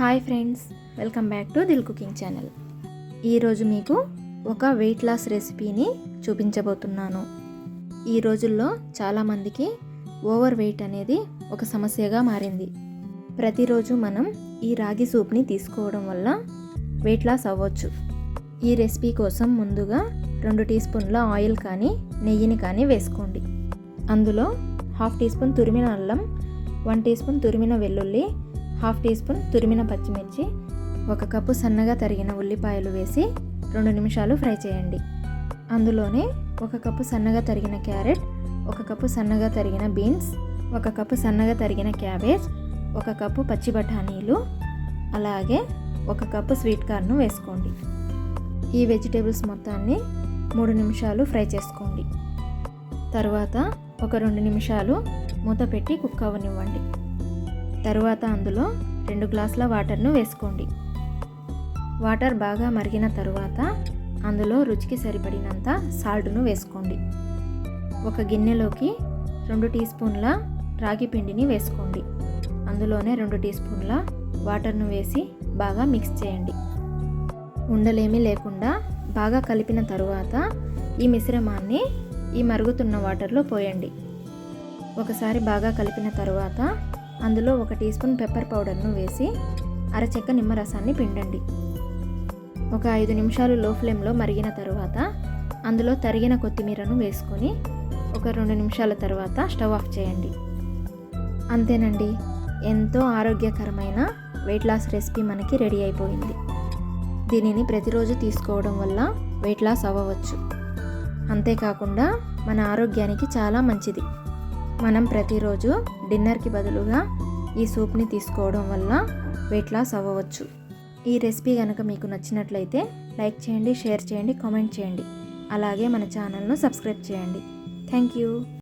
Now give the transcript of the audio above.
Hi friends welcome back to Dil cooking channel. ఈరోజు మీకు ఒక వెయిట్ లాస్ రెసిపీని చూపించబోతున్నాను. ఈ రోజుల్లో చాలామందికి ఓవర్ వెయిట్ అనేది ఒక సమస్యగా మారింది. ప్రతిరోజు మనం ఈ రాగి సూప్ని తీసుకోవడం వల్ల వెయిట్ లాస్ అవ్వచ్చు. ఈ రెసిపీ కోసం ముందుగా రెండు టీ స్పూన్ల ఆయిల్ కానీ నెయ్యిని కానీ వేసుకోండి. అందులో హాఫ్ టీ స్పూన్ తురిమిన అల్లం వన్ టీ స్పూన్ తురిమిన వెల్లుల్లి హాఫ్ టీ స్పూన్ తురిమిన పచ్చిమిర్చి ఒక కప్పు సన్నగా తరిగిన ఉల్లిపాయలు వేసి రెండు నిమిషాలు ఫ్రై చేయండి. అందులోనే ఒక కప్పు సన్నగా తరిగిన క్యారెట్ ఒక కప్పు సన్నగా తరిగిన బీన్స్ ఒక కప్పు సన్నగా తరిగిన క్యాబేజ్ ఒక కప్పు పచ్చి బఠానీలు అలాగే ఒక కప్పు స్వీట్ కార్న్ను వేసుకోండి. ఈ వెజిటేబుల్స్ మొత్తాన్ని మూడు నిమిషాలు ఫ్రై చేసుకోండి. తర్వాత ఒక రెండు నిమిషాలు మూత పెట్టి కుక్ అవ్వనివ్వండి. తరువాత అందులో రెండు గ్లాసుల వాటర్ను వేసుకోండి. వాటర్ బాగా మరిగిన తరువాత అందులో రుచికి సరిపడినంత సాల్ట్ను వేసుకోండి. ఒక గిన్నెలోకి రెండు టీ స్పూన్ల రాగి పిండిని వేసుకోండి. అందులోనే రెండు టీ స్పూన్ల వాటర్ను వేసి బాగా మిక్స్ చేయండి. ఉండలేమీ లేకుండా బాగా కలిపిన తరువాత ఈ మిశ్రమాన్ని ఈ మరుగుతున్న వాటర్లో పోయండి. ఒకసారి బాగా కలిపిన తరువాత అందులో ఒక టీ స్పూన్ పెప్పర్ పౌడర్ను వేసి అరచెక్క నిమ్మరసాన్ని పిండండి. ఒక ఐదు నిమిషాలు లో ఫ్లేమ్లో మరిగిన తరువాత అందులో తరిగిన కొత్తిమీరను వేసుకొని ఒక రెండు నిమిషాల తర్వాత స్టవ్ ఆఫ్ చేయండి. అంతేనండి ఎంతో ఆరోగ్యకరమైన వెయిట్ లాస్ రెసిపీ మనకి రెడీ అయిపోయింది. దీనిని ప్రతిరోజు తీసుకోవడం వల్ల వెయిట్ లాస్ అవ్వవచ్చు అంతేకాకుండా మన ఆరోగ్యానికి చాలా మంచిది. మనం ప్రతిరోజు డిన్నర్కి బదులుగా ఈ సూప్ని తీసుకోవడం వల్ల వెయిట్ లాస్ అవ్వవచ్చు. ఈ రెసిపీ కనుక మీకు నచ్చినట్లయితే లైక్ చేయండి షేర్ చేయండి కామెంట్ చేయండి. అలాగే మన ఛానల్ను సబ్స్క్రైబ్ చేయండి. Thank you